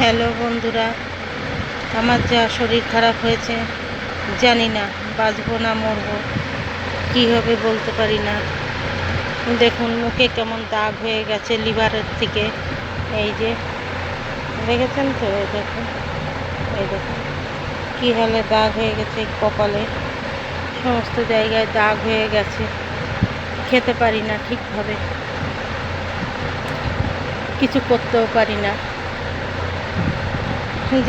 Hello বন্ধুরা, আমার যা শরীর খারাপ হয়েছে, জানি না, বাঁচবো না, মরবো, কী হবে বলতে পারি না। দেখুন, মুখে কেমন দাগ হয়ে গেছে লিভারের থেকে এই যে, দেখেছেন তো? এই দেখুন এই দেখুন, কী হলে দাগ হয়ে গেছে কপালে। সমস্ত জায়গায় দাগ হয়ে গেছে, খেতে পারি না ঠিকভাবে। কিছু করতেও পারি না।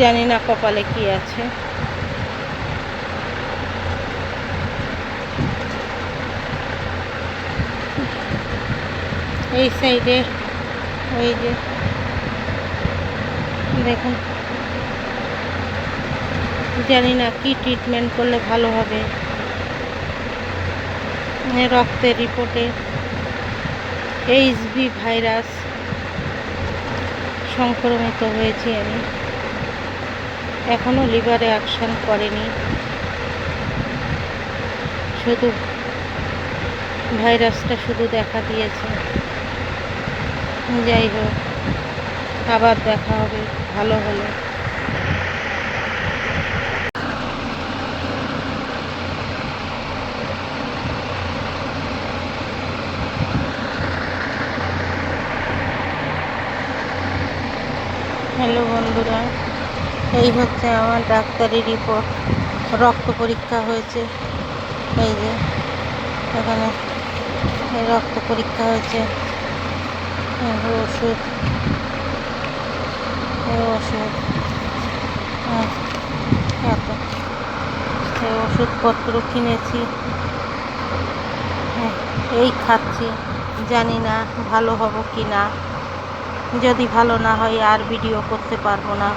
জানি না কপালে কি আছে। এই সাইডে, ওই যে, দেখুন। জানি না কি ট্রিটমেন্ট করলে ভালো হবে। রক্তের রিপোর্টে এইচবি ভাইরাস সংক্রমিত হয়েছি আমি। এখনও লিভারে অ্যাকশন করেনি। শুধু ভাইরাসটা শুধু দেখা দিয়েছে। যাই হোক, আবার দেখা হবে, ভালো হলে। হ্যালো বন্ধুরা এই হচ্ছে আমার ডাক্তারি রিপোর্ট রক্ত পরীক্ষা হয়েছে এই যে এখানে রক্ত পরীক্ষা হয়েছে ওষুধ ওষুধ হ্যাঁ, এত ওষুধপত্র কিনেছি হ্যাঁ, এই খাচ্ছি জানি না ভালো হব কি না যদি ভালো না হয় আর ভিডিও করতে পারব না।